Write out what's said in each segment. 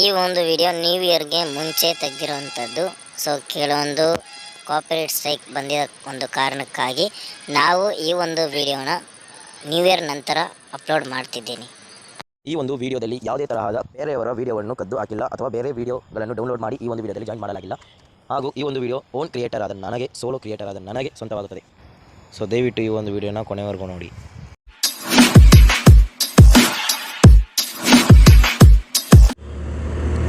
ಈ ಒಂದು video new ಇಯರ್ಗೆ ಮುಂಚೆ ತೆಗೆದಿರುವಂಥದ್ದು. ಸೊ ಕೆಲವೊಂದು ಕಾಪರೇಟ್ ಸ್ಟ್ರೈಕ್ ಬಂದಿರೋ ಒಂದು ಕಾರಣಕ್ಕಾಗಿ ನಾವು ಈ ಒಂದು ವಿಡಿಯೋನ ನ್ಯೂ ಇಯರ್ ನಂತರ ಅಪ್ಲೋಡ್ ಮಾಡ್ತಿದ್ದೀನಿ. ಈ ಒಂದು ವಿಡಿಯೋದಲ್ಲಿ ಯಾವುದೇ ತರಹದ ಬೇರೆಯವರ ವಿಡಿಯೋವನ್ನು ಕದ್ದು ಹಾಕಿಲ್ಲ ಅಥವಾ ಬೇರೆ ವಿಡಿಯೋಗಳನ್ನು ಡೌನ್ಲೋಡ್ ಮಾಡಿ ಈ ಒಂದು ವಿಡಿಯೋದಲ್ಲಿ ಜಾಯಿನ್ ಮಾಡಲಾಗಿಲ್ಲ. ಹಾಗೂ ಈ ಒಂದು ವಿಡಿಯೋ ಓನ್ ಕ್ರಿಯೇಟರ್ ಆದ ನನಗೆ ಸೋಲೋ ಕ್ರಿಯೇಟರ್ ಆದ ನನಗೆ ಸ್ವಂತವಾಗುತ್ತದೆ. ಸೊ ದಯವಿಟ್ಟು ಈ ಒಂದು ವಿಡಿಯೋನ ಕೊನೆವರೆಗೂ ನೋಡಿ.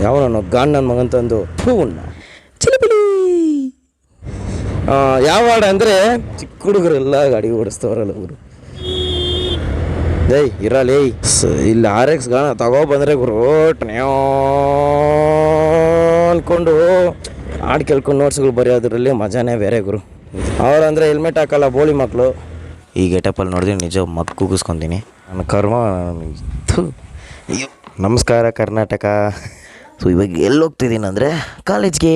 ಯಾವನೋ ಗಾನ್ ನನ್ನ ಮಗನ್ ತಂದು. ಹೂವನ್ನ ಚಿಲಿಪಿಲಿ. ಯಾವ ಹಾಡು ಅಂದರೆ ಚಿಕ್ಕ ಹುಡುಗರೆಲ್ಲ ಗಾಡಿ ಓಡಿಸ್ತವ್ರಲ್ಲ ಗುರು. ಏಯ್ ಇರಲ್ಲ ಏಯ್. ಸ ಇಲ್ಲಿ ಆರ್ ಎಕ್ಸ್ ಗಾಣ ತಗೋ ಬಂದರೆ ಗುರು ಟ್ನ್ಯೋ ಅನ್ಕೊಂಡು ಹಾಡು ಕೇಳ್ಕೊಂಡು ನೋಟ್ಸ್ಗಳು ಬರೆಯೋದ್ರಲ್ಲಿ ಮಜಾನೇ ಬೇರೆ ಗುರು. ಅವ್ರಂದ್ರೆ ಹೆಲ್ಮೆಟ್ ಹಾಕಲ್ಲ ಬೋಳಿ ಮಕ್ಕಳು ಈ ಗೆಟಪಲ್ಲಿ ನೋಡಿದ್ರೆ ನಿಜ ಮಗ್ ಕೂಗಿಸ್ಕೊತೀನಿ. ನನ್ನ ಕರ್ಮ. ನಮಸ್ಕಾರ ಕರ್ನಾಟಕ. ಸೊ ಇವಾಗ ಎಲ್ಲಿ ಹೋಗ್ತಿದ್ದೀನಿ ಅಂದರೆ ಕಾಲೇಜ್ಗೆ.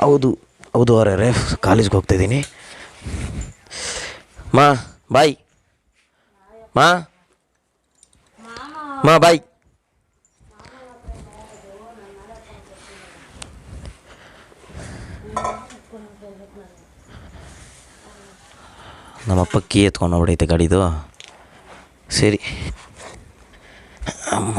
ಹೌದು ಹೌದು ಅವರೇ ಕಾಲೇಜ್ಗೆ ಹೋಗ್ತಾಯಿದ್ದೀನಿ ಮಾ, ಬಾಯ್. ಮಾ. ಮಾ, ಬಾಯ್. ನಮ್ಮಪ್ಪ ಕೀ ಎತ್ಕೊಂಡು ಹೋಗ್ಬಿಡೈತೆ ಗಾಡಿದು. ಸರಿ. ಅಮ್ಮ.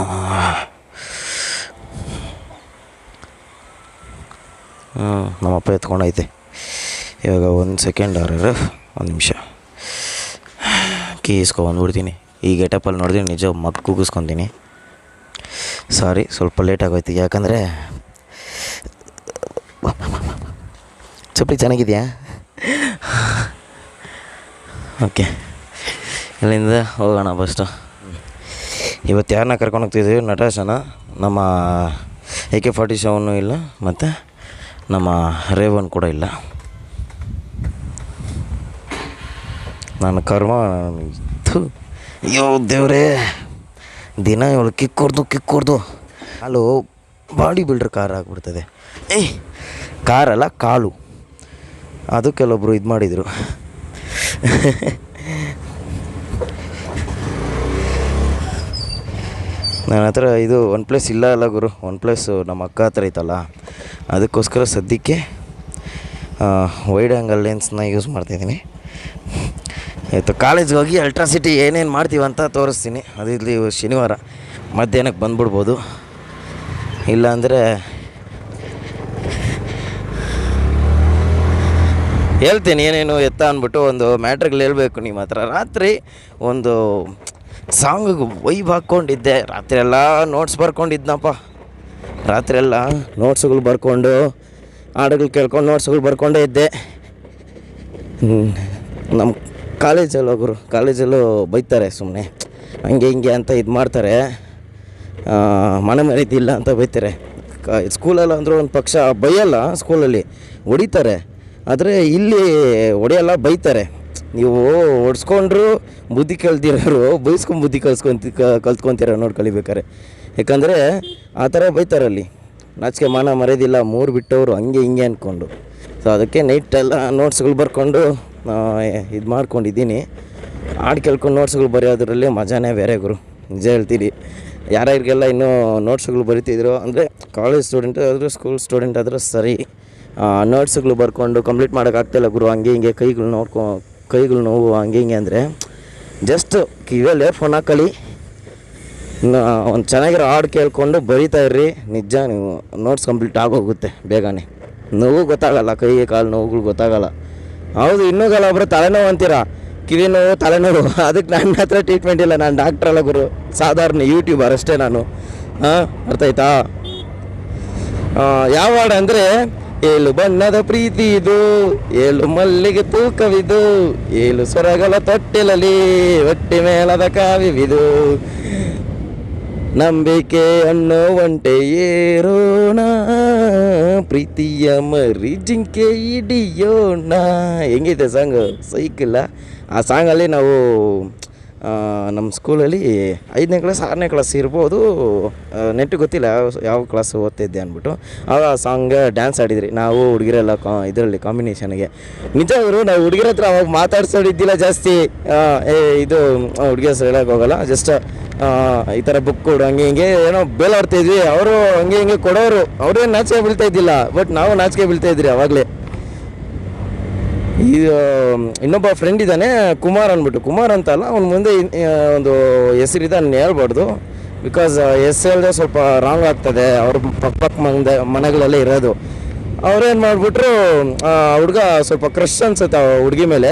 ನಮ್ಮಪ್ಪ ಎತ್ಕೊಂಡೈತೆ. ಇವಾಗ ಒಂದು ಸೆಕೆಂಡ್ ಅವ್ರ ಒಂದು ನಿಮಿಷ. ಕೀ ಇಸ್ಕೊ ಬಂದ್ಬಿಡ್ತೀನಿ. ಈ ಗೆಟಪಲ್ಲಿ ನೋಡಿದ್ರೆ ನಿಜ ಮಗ್ ಕೂಗಿಸ್ಕೊತೀನಿ. ಸಾರಿ ಸ್ವಲ್ಪ ಲೇಟ್ ಆಗೋಯ್ತು. ಯಾಕಂದರೆ ಚಪ್ಪಲಿ ಚೆನ್ನಾಗಿದೆಯಾ? ಓಕೆ ಇಲ್ಲಿಂದ ಹೋಗೋಣ ಫಸ್ಟು ಇವತ್ತು ಯಾರನ್ನ ಕರ್ಕೊಂಡು ಹೋಗ್ತಿದ್ದೀವಿ? ನಟಾಶನ? ನಮ್ಮ ಎ ಕೆ ಫಾರ್ಟಿ ಸೆವೆನ್ನು ಇಲ್ಲ? ಮತ್ತು? ನಮ್ಮ ರೇವನ್ ಕೂಡ ಇಲ್ಲ. ನನ್ನ ಕರ್ಮ ಇತ್ತು ಅಯ್ಯೋ ದೇವ್ರೇ, ದಿನ ಇವಳು ಕಿಕ್ ಕೊಡ್ದು ಕಿಕ್ ಕಾಲು ಬಾಡಿ ಬಿಲ್ಡರ್ ಕಾರ್ ಆಗಿಬಿಡ್ತದೆ. ಏಯ್ ಕಾರಲ್ಲ, ಕಾಲು. ಅದು ಕೆಲವೊಬ್ಬರು ಇದು ಮಾಡಿದರು ನನ್ನ ಹತ್ರ ಇದು ಒನ್ ಪ್ಲಸ್ ಇಲ್ಲ ಅಲ್ಲ ಗುರು. ಒನ್ ಪ್ಲಸ್ ನಮ್ಮ ಅಕ್ಕ ಹತ್ರ ಐತಲ್ಲ. ಅದಕ್ಕೋಸ್ಕರ ಸದ್ಯಕ್ಕೆ ವೈಡ್ ಆ್ಯಂಗಲ್ ಲೆನ್ಸ್ನ ಯೂಸ್ ಮಾಡ್ತಿದ್ದೀನಿ. ಆಯಿತು ಕಾಲೇಜ್ಗೆ ಹೋಗಿ ಅಲ್ಟ್ರಾಸಿಟಿ ಏನೇನು ಮಾಡ್ತೀವಂತ ತೋರಿಸ್ತೀನಿ. ಅದು ಇಲ್ಲಿ ಶನಿವಾರ. ಮಧ್ಯಾಹ್ನಕ್ಕೆ ಬಂದ್ಬಿಡ್ಬೋದು. ಇಲ್ಲಾಂದರೆ ಹೇಳ್ತೀನಿ, ಏನೇನು ಎತ್ತ ಅಂದ್ಬಿಟ್ಟು ಒಂದು ಮ್ಯಾಟ್ರಿಗಳು ಹೇಳ್ಬೇಕು ನಿಮ್ಮ ಹತ್ರ. ರಾತ್ರಿ ಒಂದು ಸಾಂಗಿಗೆ ವೈಬ್ ಹಾಕ್ಕೊಂಡಿದ್ದೆ. ರಾತ್ರಿ ಎಲ್ಲ ನೋಟ್ಸ್ ಬರ್ಕೊಂಡಿದ್ದನಪ್ಪ ರಾತ್ರಿ ಎಲ್ಲ ನೋಟ್ಸ್ಗಳು ಬರ್ಕೊಂಡು, ಹಾಡುಗಳು ಕೇಳ್ಕೊಂಡು ನೋಟ್ಸ್ಗಳು ಬರ್ಕೊಂಡೇ ಇದ್ದೆ. ನಮ್ಮ ಕಾಲೇಜಲ್ಲಿ ಒಬ್ಬರು ಕಾಲೇಜಲ್ಲೂ ಬೈತಾರೆ ಸುಮ್ಮನೆ ಹಂಗೆ ಹಿಂಗೆ ಅಂತ ಇದು ಮಾಡ್ತಾರೆ. ಮನೆ ಮರೀತಿಲ್ಲ ಅಂತ ಬೈತಾರೆ. ಕ ಸ್ಕೂಲಲ್ಲಿ ಅಂದರೂ ಒಂದು ಪಕ್ಷ ಬೈಯಲ್ಲ ಸ್ಕೂಲಲ್ಲಿ ಹೊಡಿತಾರೆ. ಆದರೆ ಇಲ್ಲಿ ಹೊಡೆಯಲ್ಲ, ಬೈತಾರೆ. ನೀವು ಓಡಿಸ್ಕೊಂಡ್ರು ಬುದ್ಧಿ ಕಲ್ತಿರೋರು ಬೈಸ್ಕೊಂಡು ಬುದ್ಧಿ ಕಲ್ಸ್ಕೊಂತ ಕಲ್ತ್ಕೊತೀರ ನೋಡಿ ಕಲಿಬೇಕಾರೆ. ಯಾಕಂದರೆ ಆ ಥರ ಬೈತಾರಲ್ಲಿ ನಾಚಿಕೆ ಮಾನ ಮರೆಯೋದಿಲ್ಲ, ಮೂರು ಬಿಟ್ಟವರು ಹಂಗೆ ಹಿಂಗೆ ಅಂದ್ಕೊಂಡು ಸೊ ಅದಕ್ಕೆ ನೈಟೆಲ್ಲ ನೋಟ್ಸ್ಗಳು ಬರ್ಕೊಂಡು ಇದು ಮಾಡ್ಕೊಂಡಿದ್ದೀನಿ. ಹಾಡು ಕೇಳ್ಕೊಂಡು ನೋಟ್ಸ್ಗಳು ಬರೆಯೋದ್ರಲ್ಲಿ ಮಜಾನೇ ಬೇರೆ ಗುರು. ನಿಜ ಹೇಳ್ತೀರಿ ಯಾರ್ಯಾರಿಗೆಲ್ಲ ಇನ್ನೂ ನೋಟ್ಸ್ಗಳು ಬರಿತಿದ್ರು, ಅಂದರೆ ಕಾಲೇಜ್ ಸ್ಟೂಡೆಂಟ್ ಆದರೂ ಸ್ಕೂಲ್ ಸ್ಟೂಡೆಂಟ್ ಆದರೂ ಸರಿ. ನೋಟ್ಸ್ಗಳು ಬರ್ಕೊಂಡು ಕಂಪ್ಲೀಟ್ ಮಾಡೋಕ್ಕಾಗ್ತಿಲ್ಲ ಗುರು. ಹಂಗೆ ಹಿಂಗೆ ಕೈಗಳು ನೋಡ್ಕೊ ಕೈಗಳು ನೋವು, ಹಂಗೆ ಹಿಂಗೆ ಅಂದರೆ ಜಸ್ಟ್ ಕಿವಿಯಲ್ಲಿ ಫೋನ್ ಹಾಕಲಿ ಒಂದು ಚೆನ್ನಾಗಿರೋ ಹಾಡು ಕೇಳಿಕೊಂಡು ಬರಿತಾ ಇರ್ರಿ. ನಿಜ ನೀವು ನೋಟ್ಸ್ ಕಂಪ್ಲೀಟ್ ಆಗೋಗುತ್ತೆ ಬೇಗನೆ. ನೋವು ಗೊತ್ತಾಗಲ್ಲ, ಕೈ, ಕಾಲು ನೋವುಗಳು ಗೊತ್ತಾಗಲ್ಲ. ಹೌದು, ಇನ್ನೂ ಕೆಲವೊಬ್ಬರು ತಲೆನೋವು ಅಂತೀರಾ? ಕಿವಿ ನೋವು, ತಲೆನೋವು. ಅದಕ್ಕೆ ನನ್ನ ಹತ್ರ ಟ್ರೀಟ್ಮೆಂಟ್ ಇಲ್ಲ. ನಾನು ಡಾಕ್ಟರ್ ಅಲ್ಲ ಗುರು. ಸಾಧಾರಣ ಯೂಟ್ಯೂಬರ್ ಅಷ್ಟೇ ನಾನು. ಹಾಂ, ಅರ್ಥ ಆಯ್ತಾ? ಯಾವ ಹಾಡು ಅಂದರೆ ಏಳು ಬಣ್ಣದ ಪ್ರೀತಿ ಇದು, ಏಳು ಮಲ್ಲಿಗೆ ತೂಕವಿದು, ಏಳು ಸ್ವರಗಳ ತೊಟ್ಟಿಲಲಿ ಹೊಟ್ಟೆ ಮೇಲದ ಕಾವಿವಿದು ನಂಬಿಕೆ ಅನ್ನೋ ಒಂಟೆ ಏರೋಣ, ಪ್ರೀತಿಯ ಮರಿ ಜಿಂಕೆ ಇಡಿಯೋಣ ಹೆಂಗಿದೆ ಸಾಂಗ್ ಸೈಕಿಲ್ಲ ಆ? ಸಾಂಗಲ್ಲಿ ನಾವು ನಮ್ಮ ಸ್ಕೂಲಲ್ಲಿ ಐದನೇ ಕ್ಲಾಸ್, ಆರನೇ ಕ್ಲಾಸ್ ಇರ್ಬೋದು. ನೆಟ್ಟು ಗೊತ್ತಿಲ್ಲ ಯಾವ ಯಾವ ಕ್ಲಾಸ್ ಓದ್ತಿದ್ದೆ ಅಂದ್ಬಿಟ್ಟು. ಆಗ ಆ ಸಾಂಗ್ ಡ್ಯಾನ್ಸ್ ಆಡಿದ್ರಿ. ನಾವು ಹುಡುಗಿರೆಲ್ಲ ಕಾ, ಇದರಲ್ಲಿ ಕಾಂಬಿನೇಷನ್ಗೆ ನಿಜ ಅವರು ನಾವು ಹುಡುಗಿರ ಹತ್ರ ಅವಾಗ ಮಾತಾಡ್ಸೋಡಿದ್ದಿಲ್ಲ ಜಾಸ್ತಿ. ಏ, ಇದು ಹುಡುಗಿ ಹೆಸರು ಹೋಗಲ್ಲ. ಜಸ್ಟ್ ಈ ಥರ ಬುಕ್ ಕೊಡು, ಹಂಗೆ ಹಿಂಗೆ ಏನೋ ಬೇಲಾಡ್ತಿದ್ವಿ. ಅವರು ಹಂಗೆ ಹಿಂಗೆ ಕೊಡೋರು. ಅವ್ರೇನು ನಾಚಿಕೆ ಬೀಳ್ತಾ ಇದ್ದಿಲ್ಲ. ಬಟ್ ನಾವು ನಾಚಿಕೆ ಬೀಳ್ತಾ ಇದ್ರಿ ಅವಾಗಲೇ. ಈ ಇನ್ನೊಬ್ಬ ಫ್ರೆಂಡ್ ಇದ್ದಾನೆ, ಕುಮಾರ್ ಅಂದ್ಬಿಟ್ಟು. ಕುಮಾರ್ ಅಂತ ಅಲ್ಲ ಅವ್ನ ಮುಂದೆ ಒಂದು ಹೆಸರಿದೆ ನಾನು ಹೇಳ್ಬಾರ್ದು. ಬಿಕಾಸ್ ಎಸ್ ಎಲ್ದೆ ಸ್ವಲ್ಪ ರಾಂಗ್ ಆಗ್ತದೆ, ಅವ್ರ ಪಕ್ಕ ಪಕ್ಕ ಮಂದೆ, ಮನೆಗಳಲ್ಲೇ ಇರೋದು. ಅವ್ರೇನು ಮಾಡಿಬಿಟ್ರು ಹುಡುಗ ಸ್ವಲ್ಪ ಕ್ರಶ್ ಅನ್ಸುತ್ತೆ ಹುಡುಗಿ ಮೇಲೆ.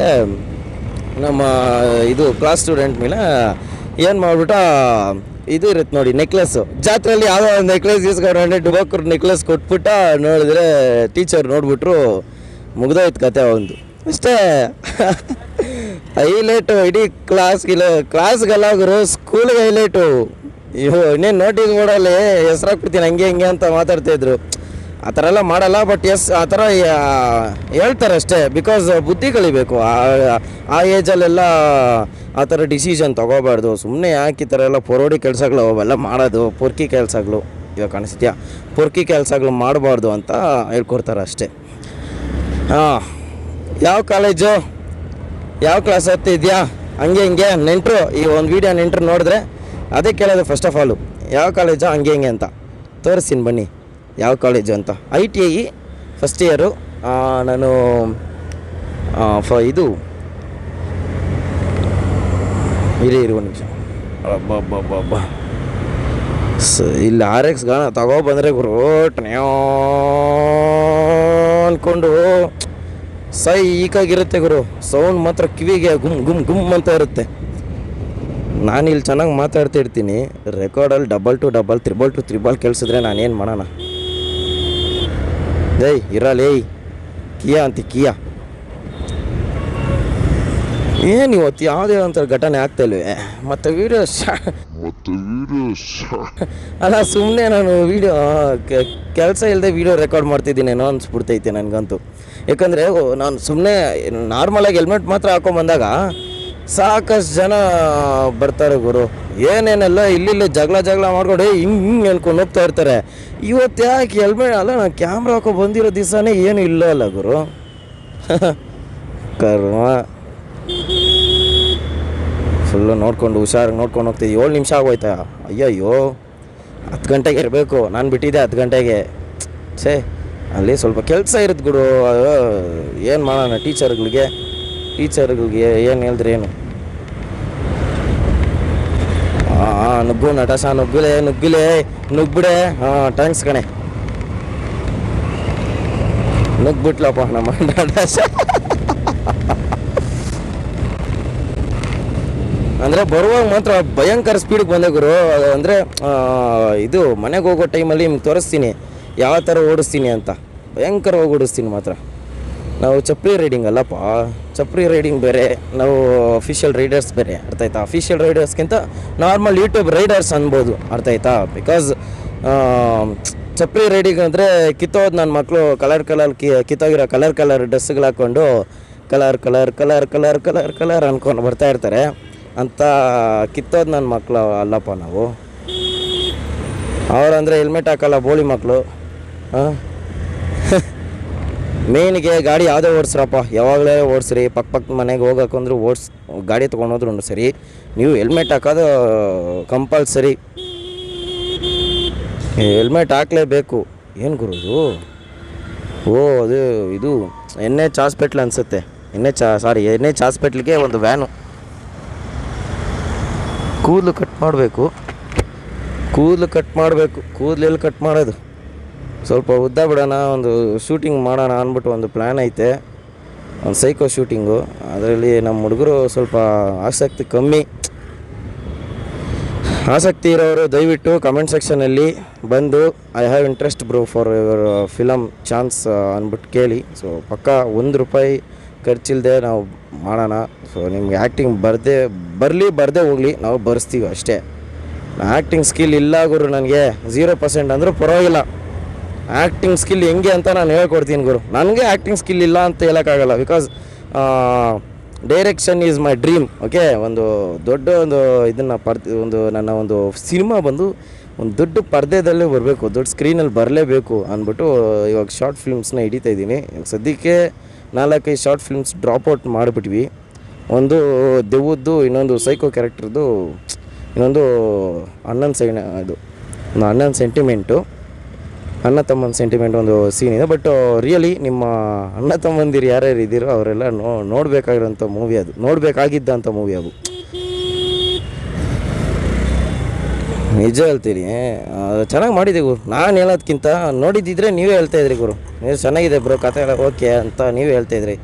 ನಮ್ಮ, ಇದು ಕ್ಲಾಸ್ ಸ್ಟೂಡೆಂಟ್ ಮೇಲೆ, ಏನು ಮಾಡಿಬಿಟ್ಟು, ಇದು ಇರುತ್ತೆ ನೋಡಿ ನೆಕ್ಲೆಸ್ಸು ಜಾತ್ರೆಯಲ್ಲಿ ಯಾವುದೋ ಒಂದು ನೆಕ್ಲೆಸ್ ಇಸ್ಕೊಂಡ್ರೆ ಡುಬಾಕುರ್ ನೆಕ್ಲೆಸ್ ಕೊಟ್ಬಿಟ್ಟ ನೋಡಿದ್ರೆ ಟೀಚರ್ ನೋಡಿಬಿಟ್ರು ಮುಗ್ದೋಯ್ತು ಕತೆ ಒಂದು ಅಷ್ಟೇ. ಹೈಲೈಟು, ಇಡೀ ಕ್ಲಾಸ್ಗಿಲ್ಲ ಕ್ಲಾಸ್ಗೆಲ್ಲ ಗುರು ಸ್ಕೂಲ್ಗೆ ಹೈಲೈಟು. ಇವು ಇನ್ನೇನು ನೋಟಿಸ್ ಬೋರ್ಡಲ್ಲಿ ಹೆಸ್ರಾಕ್ಬಿಡ್ತೀನಿ ಹಂಗೆ ಹಿಂಗೆ ಅಂತ ಮಾತಾಡ್ತಾಯಿದ್ರು ಆ ಥರ ಎಲ್ಲ ಮಾಡಲ್ಲ, ಬಟ್ ಎಸ್, ಆ ಥರ ಹೇಳ್ತಾರೆ ಅಷ್ಟೇ. ಬಿಕಾಸ್ ಬುದ್ಧಿ ಕಲಿಬೇಕು. ಆ ಏಜಲ್ಲೆಲ್ಲ ಆ ಥರ ಡಿಸಿಷನ್ ತೊಗೋಬಾರ್ದು. ಸುಮ್ಮನೆ ಯಾಕೆ ಈ ಥರ ಎಲ್ಲ ಪೊರೋಡಿ ಕೆಲಸಗಳು ಅವೆಲ್ಲ ಮಾಡೋದು? ಪೊರ್ಕಿ ಕೆಲಸಗಳು. ಇವಾಗ ಕಾಣಿಸ್ತೀಯಾ ಪೊರ್ಕಿ ಕೆಲಸಗಳು ಮಾಡಬಾರ್ದು ಅಂತ ಹೇಳ್ಕೊಡ್ತಾರೆ ಅಷ್ಟೇ. ಹಾಂ. ಯಾವ ಕಾಲೇಜು ಯಾವ ಕ್ಲಾಸ್ ಓದ್ತಿದ್ಯಾ ಹಂಗೆ ಹಿಂಗೆ ನೆಂಟರು ಈ ಒಂದು ವೀಡಿಯೋ ನೆಂಟರು ನೋಡಿದ್ರೆ ಅದೇ ಕೇಳೋದು ಫಸ್ಟ್ ಆಫ್ ಆಲು ಯಾವ ಕಾಲೇಜು ಹಂಗೆ ಹಿಂಗೆ ಅಂತ. ತೋರಿಸ್ತೀನಿ ಬನ್ನಿ ಯಾವ ಕಾಲೇಜು ಅಂತ. I T I first year ನಾನು ಫ ಇದು. ಇರಿ ಇರಿ ಒಂದು ನಿಮಿಷ. ಸ ಇಲ್ಲಿ ಆರ್ ಎಕ್ಸ್ ಗಾನ ಬಂದರೆ ಗುರು ಟ್ನ್ಯೋ ಅಂದ್ಕೊಂಡು ಸೈಕಾಗಿರುತ್ತೆ ಗುರು. ಸೌಂಡ್ ಮಾತ್ರ ಕಿವಿಗೆ ಗುಮ್ ಗುಮ್ ಗುಮ್ ಅಂತ ಇರುತ್ತೆ. ನಾನು ಇಲ್ಲಿ ಚೆನ್ನಾಗಿ ಮಾತಾಡ್ತಾ ಇರ್ತೀನಿ. ರೆಕಾರ್ಡಲ್ಲಿ double two double triple two triple ಕೇಳಿಸಿದ್ರೆ ನಾನೇನು ಮಾಡೋಣ? ಏಯ್ ಇರಲೇ ಕಿಯಾ ಅಂತ ಕಿಯಾ. ಏನು ಇವತ್ತು ಯಾವುದೇ ಒಂಥರ ಘಟನೆ ಆಗ್ತಾ ಇಲ್ವೇ? ಮತ್ತು ವೀಡಿಯೋ ಅಲ್ಲ ಸುಮ್ಮನೆ ನಾನು ವೀಡಿಯೋ ಕೆಲಸ ಇಲ್ಲದೆ ವೀಡಿಯೋ ರೆಕಾರ್ಡ್ ಮಾಡ್ತಿದ್ದೀನೇನೋ ಅನ್ಸ್ಬಿಡ್ತೈತೆ ನನಗಂತೂ. ಯಾಕಂದರೆ ನಾನು ಸುಮ್ಮನೆ ನಾರ್ಮಲಾಗಿ ಹೆಲ್ಮೆಟ್ ಮಾತ್ರ ಹಾಕೊಂಬಂದಾಗ ಸಾಕಷ್ಟು ಜನ ಬರ್ತಾರೆ ಗುರು. ಏನೇನೆಲ್ಲ ಇಲ್ಲಿಲ್ಲ ಜಗಳ ಜಗಳ ಮಾಡ್ಕೊಂಡು ಹಿಂಗೆ ಹಿಂಗೆ ಹೇಳ್ಕೊಂಡು ಹೋಗ್ತಾ ಇರ್ತಾರೆ. ಇವತ್ತು ಯಾಕೆ ಹೆಲ್ಮೆಟ್ ಅಲ್ಲ, ನಾನು ಕ್ಯಾಮ್ರಾ ಹಾಕೋ ಬಂದಿರೋ ದಿವಸನೇ ಏನು ಇಲ್ಲ ಅಲ್ಲ ಗುರು. ಕರ್ಮ. ಫುಲ್ಲು ನೋಡ್ಕೊಂಡು, ಹುಷಾರಾಗಿ ನೋಡ್ಕೊಂಡು ಹೋಗ್ತೀವಿ ಏಳು ನಿಮಿಷ ಆಗೋಯ್ತಾ? ಅಯ್ಯಯ್ಯೋ, ಹತ್ತು ಗಂಟೆಗೆ ಇರಬೇಕು. ನಾನು ಬಿಟ್ಟಿದ್ದೆ ಹತ್ತು ಗಂಟೆಗೆ. ಛೇ. ಅಲ್ಲಿ ಸ್ವಲ್ಪ ಕೆಲಸ ಇರುತ್ತೆ ಗುಡು ಏನು ಮಾಡೋಣ ಟೀಚರ್ಗಳಿಗೆ? ಟೀಚರ್ಗಳಿಗೆ ಏನು ಹೇಳಿದ್ರೆ ಏನು? ಹಾಂ ನುಗ್ಗು, ನಟಸ, ನುಗ್ಗುಲೆ ನುಗ್ಗುಲೆ, ನುಗ್ಬಿಡೆ. ಹಾಂ ಥ್ಯಾಂಕ್ಸ್ ಕಣೆ. ನುಗ್ಬಿಟ್ಲಪ್ಪ ನಮ್ಮ ನಟಸ. ಅಂದರೆ ಬರುವಾಗ ಮಾತ್ರ ಭಯಂಕರ ಸ್ಪೀಡಿಗೆ ಬಂದೆ ಗುರು. ಅಂದರೆ ಇದು ಮನೆಗೆ ಹೋಗೋ ಟೈಮಲ್ಲಿ ನಿಮ್ಗೆ ತೋರಿಸ್ತೀನಿ. ಯಾವ ಥರ ಓಡಿಸ್ತೀನಿ ಅಂತ? ಭಯಂಕರವಾಗಿ ಓಡಿಸ್ತೀನಿ ಮಾತ್ರ. ನಾವು ಚಪ್ರಿ ರೈಡಿಂಗ್ ಅಲ್ಲಪ್ಪ. ಚಪ್ರಿ ರೈಡಿಂಗ್ ಬೇರೆ, ನಾವು ಅಫಿಷಿಯಲ್ ರೈಡರ್ಸ್ ಬೇರೆ, ಅರ್ಥ ಆಯ್ತಾ? ಅಫಿಷಿಯಲ್ ರೈಡರ್ಸ್ಗಿಂತ ನಾರ್ಮಲ್ ಯೂಟ್ಯೂಬ್ ರೈಡರ್ಸ್ ಅನ್ಬೋದು, ಅರ್ಥ ಆಯ್ತಾ? ಬಿಕಾಸ್ ಚಪ್ರಿ ರೈಡಿಂಗ್ ಅಂದರೆ ಕಿತ್ತೋದು ನನ್ನ ಮಕ್ಕಳು ಕಲರ್ ಕಲರ್ ಕಿ, ಕಿತ್ತೋಗಿರೋ ಕಲರ್ ಕಲರ್ ಡ್ರೆಸ್ಗಳು ಹಾಕ್ಕೊಂಡು colour colour colour colour colour colour ಅನ್ಕೊಂಡು ಬರ್ತಾ ಇರ್ತಾರೆ. ಅಂತ ಕಿತ್ತೋದು ನನ್ನ ಮಕ್ಕಳು ಅಲ್ಲಪ್ಪ ನಾವು. ಅವರಂದರೆ ಹೆಲ್ಮೆಟ್ ಹಾಕಲ್ಲ ಬೋಳಿ ಮಕ್ಕಳು ಹಾಂ? ಮೇಯ್ನಿಗೆ ಗಾಡಿ ಯಾವುದೇ ಓಡಿಸ್ರಪ್ಪ, ಯಾವಾಗಲೇ ಓಡಿಸ್ರಿ ಪಕ್ಕ ಪಕ್ಕ ಮನೆಗೆ ಹೋಗಕ್ಕಂದ್ರೆ ಓಡಿಸ್, ಗಾಡಿ ತೊಗೊಂಡೋದ್ರು ಸರಿ. ನೀವು ಹೆಲ್ಮೆಟ್ ಹಾಕೋದು, ಕಂಪಲ್ಸರಿ. ಹೆಲ್ಮೆಟ್ ಹಾಕಲೇಬೇಕು. ಏನು ಗುರುದು ಓ, ಅದು, ಇದು ಎನ್ ಎಚ್ ಹಾಸ್ಪಿಟ್ಲ್ ಅನಿಸುತ್ತೆ. N H sorry N H ಹಾಸ್ಪಿಟ್ಲಿಗೆ ಒಂದು ವ್ಯಾನು. ಕೂದಲು ಕಟ್ ಮಾಡಬೇಕು. ಕೂದಲು ಕಟ್ ಮಾಡಬೇಕು. ಕೂದಲು ಎಲ್ಲಿ ಕಟ್ ಮಾಡೋದು. ಸ್ವಲ್ಪ ಉದ್ದ ಬಿಡೋಣ, ಒಂದು ಶೂಟಿಂಗ್ ಮಾಡೋಣ ಅಂದ್ಬಿಟ್ಟು ಒಂದು ಪ್ಲ್ಯಾನ್ ಐತೆ. ಒಂದು ಸೈಕೋ ಶೂಟಿಂಗು ಅದರಲ್ಲಿ ನಮ್ಮ ಹುಡುಗರು ಸ್ವಲ್ಪ ಆಸಕ್ತಿ ಕಮ್ಮಿ. ಆಸಕ್ತಿ ಇರೋರು ದಯವಿಟ್ಟು ಕಮೆಂಟ್ ಸೆಕ್ಷನಲ್ಲಿ ಬಂದು I have interest bro for your film chance ಅಂದ್ಬಿಟ್ಟು ಕೇಳಿ. ಸೊ ಪಕ್ಕ ಒಂದು ರೂಪಾಯಿ ಖರ್ಚಿಲ್ಲದೆ ನಾವು ಮಾಡೋಣ. ಸೊ ನಿಮ್ಗೆ ಆ್ಯಕ್ಟಿಂಗ್ ಬರದೇ, ಬರಲಿ, ಬರದೇ ಹೋಗಲಿ, ನಾವು ಬರೆಸ್ತೀವಿ ಅಷ್ಟೇ. ಆ್ಯಕ್ಟಿಂಗ್ ಸ್ಕಿಲ್ ಇಲ್ಲ ಗುರು ನನಗೆ. ಝೀರೋ ಪರ್ಸೆಂಟ್ ಅಂದರೂ ಪರವಾಗಿಲ್ಲ. ಆ್ಯಕ್ಟಿಂಗ್ ಸ್ಕಿಲ್ ಹೆಂಗೆ ಅಂತ ನಾನು ಹೇಳ್ಕೊಡ್ತೀನಿ ಗುರು. ನನಗೆ ಆ್ಯಕ್ಟಿಂಗ್ ಸ್ಕಿಲ್ ಇಲ್ಲ ಅಂತ ಹೇಳೋಕ್ಕಾಗಲ್ಲ because direction is my dream okay ಒಂದು ದೊಡ್ಡ ಒಂದು ಇದನ್ನು ಪರ್ದೆ, ಒಂದು ನನ್ನ ಒಂದು ಸಿನಿಮಾ ಬಂದು ಒಂದು ದೊಡ್ಡ ಪರ್ದೆದಲ್ಲೇ ಬರಬೇಕು, ದೊಡ್ಡ ಸ್ಕ್ರೀನಲ್ಲಿ ಬರಲೇಬೇಕು ಅಂದ್ಬಿಟ್ಟು ಇವಾಗ ಶಾರ್ಟ್ ಫಿಲ್ಮ್ಸ್ನ ಹಿಡಿತಾ ಇದ್ದೀನಿ. ಸದ್ಯಕ್ಕೆ ನಾಲ್ಕೈದು ಶಾರ್ಟ್ ಫಿಲ್ಮ್ಸ್ ಡ್ರಾಪ್ ಔಟ್ ಮಾಡಿಬಿಟ್ವಿ. ಒಂದು ದೆವ್ವದ್ದು, ಇನ್ನೊಂದು ಸೈಕೋ ಕ್ಯಾರೆಕ್ಟ್ರದ್ದು ಇನ್ನೊಂದು ಅಣ್ಣನ ಸೈನ, ಇದು, ಒಂದು ಅಣ್ಣನ ಸೆಂಟಿಮೆಂಟು ಅಣ್ಣ ತಮ್ಮನ ಸೆಂಟಿಮೆಂಟ್ ಒಂದು ಸೀನ್ ಇದೆ. ಬಟ್ ರಿಯಲಿ ನಿಮ್ಮ ಅಣ್ಣ ತಮ್ಮಂದಿರು ಯಾರ್ಯಾರು ಇದ್ದೀರೋ ಅವರೆಲ್ಲ ನೋ ನೋಡಬೇಕಾಗಿರೋಂಥ ಮೂವಿ ಅದು. ನೋಡಬೇಕಾಗಿದ್ದಂಥ ಮೂವಿ ಅದು. ನಿಜ ಹೇಳ್ತೀನಿ. ಚೆನ್ನಾಗಿ ಮಾಡಿದೆ ಗುರು. ನಾನು ಹೇಳೋದ್ಕಿಂತ ನೋಡಿದ್ದಿದ್ರೆ ನೀವೇ ಹೇಳ್ತಾ ಇದ್ರಿ ಗುರು. ನೀವು ಚೆನ್ನಾಗಿದೆ ಬ್ರೋ ಕತೆ ಎಲ್ಲ ಓಕೆ ಅಂತ ನೀವೇ ಹೇಳ್ತಾ ಇದ್ರಿ.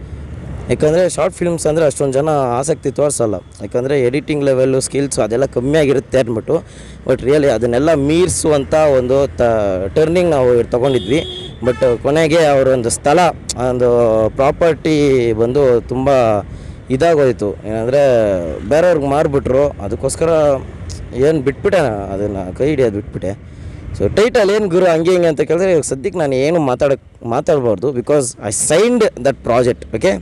ಯಾಕಂದರೆ ಶಾರ್ಟ್ ಫಿಲ್ಮ್ಸ್ ಅಂದರೆ ಅಷ್ಟೊಂದು ಜನ ಆಸಕ್ತಿ ತೋರಿಸಲ್ಲ. ಯಾಕಂದರೆ ಎಡಿಟಿಂಗ್ ಲೆವೆಲ್ಲು ಸ್ಕಿಲ್ಸು ಅದೆಲ್ಲ ಕಮ್ಮಿ ಆಗಿರುತ್ತೆ ಅಂದ್ಬಿಟ್ಟು ಬಟ್ ರಿಯಲಿ ಅದನ್ನೆಲ್ಲ ಮೀರಿಸುವಂಥ ಒಂದು ತ ಟರ್ನಿಂಗ್ ನಾವು ತೊಗೊಂಡಿದ್ವಿ. ಬಟ್ ಕೊನೆಗೆ ಅವರೊಂದು ಸ್ಥಳ, ಒಂದು ಪ್ರಾಪರ್ಟಿ ಬಂದು ತುಂಬ ಇದಾಗೋಯಿತು. ಏನಂದರೆ ಬೇರೆಯವ್ರಿಗೆ ಮಾರಿಬಿಟ್ರು, ಅದಕ್ಕೋಸ್ಕರ ಏನು ಬಿಟ್ಬಿಟ್ಟೆ ನಾನು ಅದನ್ನು ಕೈ ಹಿಡಿಯೋದು ಬಿಟ್ಬಿಟ್ಟೆ. ಸೊ ಟೈಟಲ್ ಏನು ಗುರು ಹಂಗೆ ಹಿಂಗೆ ಅಂತ ಕೇಳಿದ್ರೆ ಸದ್ಯಕ್ಕೆ ನಾನು ಏನು ಮಾತಾಡಕ್ಕೆ ಮಾತಾಡ್ಬಾರ್ದು because I signed that project okay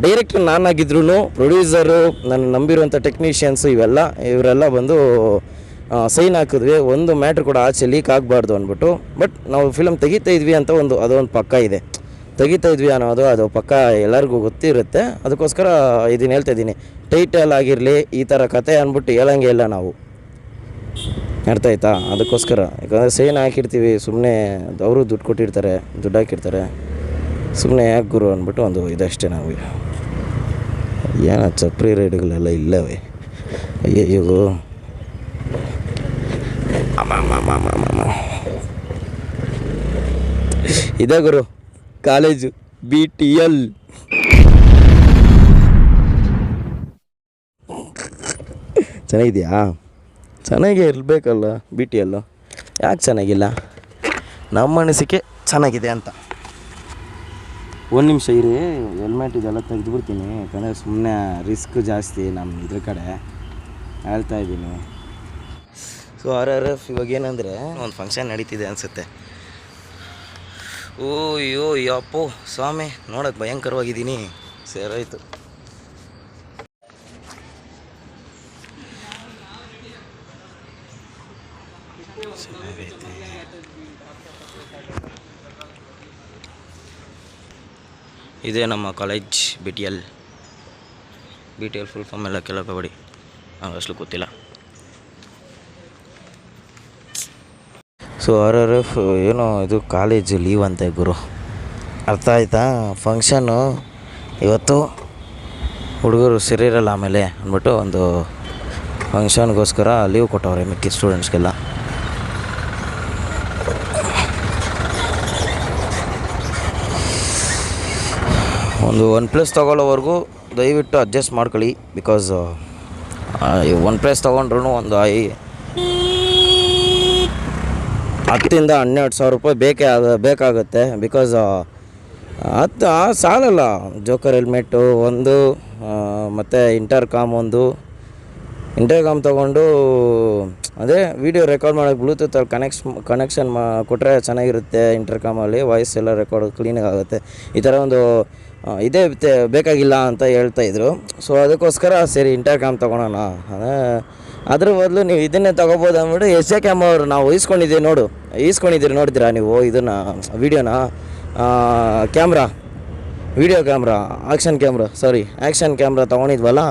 director ನಾನಾಗಿದ್ರೂ producer ನನ್ನ ನಂಬಿರುವಂಥ ಟೆಕ್ನಿಷಿಯನ್ಸು ಇವೆಲ್ಲ, ಇವರೆಲ್ಲ ಬಂದು ಸೈನ್ ಹಾಕಿದ್ವಿ. ಒಂದು ಮ್ಯಾಟ್ರ್ ಕೂಡ ಆಚೆ ಲೀಕ್ ಆಗಬಾರ್ದು ಅಂದ್ಬಿಟ್ಟು. ಬಟ್ ನಾವು ಫಿಲಮ್ ತೆಗಿತಾ ಇದ್ವಿ ಅಂತ ಒಂದು ಅದೊಂದು ಪಕ್ಕ ಇದೆ. ತೆಗಿತಾ ಇದ್ವಿ ಅನ್ನೋದು, ಅದು ಪಕ್ಕ ಎಲ್ಲರಿಗೂ ಗೊತ್ತಿರುತ್ತೆ. ಅದಕ್ಕೋಸ್ಕರ ಇದನ್ನು ಹೇಳ್ತಾ ಇದ್ದೀನಿ. ಟೈಟಲ್ ಆಗಿರಲಿ, ಈ ಥರ ಕತೆ ಅಂದ್ಬಿಟ್ಟು ಹೇಳಂಗೆ ಇಲ್ಲ ನಾವು. ಅರ್ಥ ಆಯ್ತಾ? ಅದಕ್ಕೋಸ್ಕರ. ಯಾಕಂದರೆ ಸೈನ್ ಹಾಕಿರ್ತೀವಿ ಸುಮ್ಮನೆ ಅವರು ದುಡ್ಡು ಕೊಟ್ಟಿರ್ತಾರೆ, ದುಡ್ಡು ಹಾಕಿರ್ತಾರೆ. ಸುಮ್ಮನೆ ಯಾಕೆ ಗುರು ಅಂದ್ಬಿಟ್ಟು ಒಂದು ಇದಷ್ಟೇ ನಾವು ಏನೋ ಚಪ್ರಿ ರೈಡ್ಗಳೆಲ್ಲ ಇಲ್ಲವೇ? ಅಮ್ಮ. ಇದೆ ಗುರು, ಕಾಲೇಜು, ಬಿ ಟಿ ಎಲ್. ಚೆನ್ನಾಗಿದೆಯಾ? ಚೆನ್ನಾಗೇ ಇರಬೇಕಲ್ಲ ಬಿ ಟಿ ಎಲ್ಲು ಯಾಕೆ ಚೆನ್ನಾಗಿಲ್ಲ? ನಮ್ಮ ಅನಿಸಿಕೆ ಚೆನ್ನಾಗಿದೆ ಅಂತ. ಒಂದು ನಿಮಿಷ ಇರಿ ಹೆಲ್ಮೆಟ್ ಇದೆಲ್ಲ ತೆಗೆದುಬಿಡ್ತೀನಿ. ಯಾಕಂದರೆ ಸುಮ್ಮನೆ ರಿಸ್ಕ್ ಜಾಸ್ತಿ ನಮ್ಮ ಇದ್ರ ಕಡೆ. ಹೇಳ್ತಾ ಇದ್ದೀನಿ. ಸೊ ಆರ್ ಆರ್ ಎಫ್ ಇವಾಗ ಏನಂದರೆ ಒಂದು ಫಂಕ್ಷನ್ ನಡೀತಿದೆ ಅನಿಸುತ್ತೆ. ಓ ಯೋ ಯಪ್ಪೋ, ಸ್ವಾಮಿ, ನೋಡೋಕೆ ಭಯಂಕರವಾಗಿದ್ದೀನಿ. ಸೇರಾಯ್ತು ಚೆನ್ನಾಗೈತೆ ಇದೇ ನಮ್ಮ college B T L B T L full form ಎಲ್ಲ ಕೇಳಬೇಡಿ ನಾವು ಅಷ್ಟು ಗೊತ್ತಿಲ್ಲ. ಸೊ ಆರ್ ಆರ್ ಎಫ್ ಏನೋ ಇದು ಕಾಲೇಜ್ ಲೀವ್ ಅಂತೆ ಗುರು. ಅರ್ಥ ಆಯ್ತಾ? ಫಂಕ್ಷನ್ನು ಇವತ್ತು ಹುಡುಗರು ಸರಿಯಿರಲ್ಲ ಆಮೇಲೆ ಅಂದ್ಬಿಟ್ಟು ಒಂದು ಫಂಕ್ಷನ್ಗೋಸ್ಕರ ಲೀವ್ ಕೊಟ್ಟವ್ರೆ ಮಿಕ್ಕಿ ಸ್ಟೂಡೆಂಟ್ಸ್ಗೆಲ್ಲ ಒಂದು ಒನ್ ಪ್ಲಸ್ ತೊಗೊಳ್ಳೋವರೆಗೂ ದಯವಿಟ್ಟು ಅಡ್ಜಸ್ಟ್ ಮಾಡ್ಕೊಳ್ಳಿ ಬಿಕಾಸ್ ಒನ್ ಪ್ಲಸ್ ತೊಗೊಂಡ್ರು ಒಂದು ಐ ಹತ್ತಿಂದ ಹನ್ನೆರಡು ಸಾವಿರ ರೂಪಾಯಿ ಬೇಕೇ ಆಗ ಬೇಕಾಗುತ್ತೆ ಬಿಕಾಸ್ ಹತ್ತು ಸಾಲಲ್ಲ. ಜೋಕರ್ ಹೆಲ್ಮೆಟ್ಟು ಒಂದು ಮತ್ತು ಇಂಟರ್ ಕಾಮ್ ಒಂದು. ಇಂಟರ್ ಕಾಮ್ ತೊಗೊಂಡು, ಅದೇ ವಿಡಿಯೋ ರೆಕಾರ್ಡ್ ಮಾಡೋಕ್ಕೆ ಬ್ಲೂಟೂತಲ್ಲಿ ಕನೆಕ್ಸ್ ಕನೆಕ್ಷನ್ ಮಾ ಕೊಟ್ಟರೆ ಚೆನ್ನಾಗಿರುತ್ತೆ ಇಂಟರ್ ಕಾಮಲ್ಲಿ ವಾಯ್ಸ್ ಎಲ್ಲ ರೆಕಾರ್ಡ್ ಕ್ಲೀನಾಗಿ ಆಗುತ್ತೆ. ಈ ಥರ ಒಂದು ಇದೇ ಬೇಕಾಗಿಲ್ಲ ಅಂತ ಹೇಳ್ತಾ ಇದ್ರು. ಸೊ ಅದಕ್ಕೋಸ್ಕರ ಸರಿ ಇಂಟರ್ ಕ್ಯಾಮ್ ತೊಗೊಳೋಣ. ಅದೇ ಅದ್ರ ಬದಲು ನೀವು ಇದನ್ನೇ ತೊಗೋಬೋದು ಅಂದ್ಬಿಟ್ಟು ಎಸ್ ಎ ಕ್ಯಾಮ್ ಅವರು ನಾವು ಈಸ್ಕೊಂಡಿದ್ದೀವಿ ನೋಡು. ಈಸ್ಕೊಂಡಿದ್ದೀರಿ, ನೋಡಿದ್ದೀರಾ ನೀವು ಇದನ್ನು, ವೀಡಿಯೋನ? Camera. Video camera, action camera sorry action camera ತೊಗೊಂಡಿದ್ವಲ್ಲ?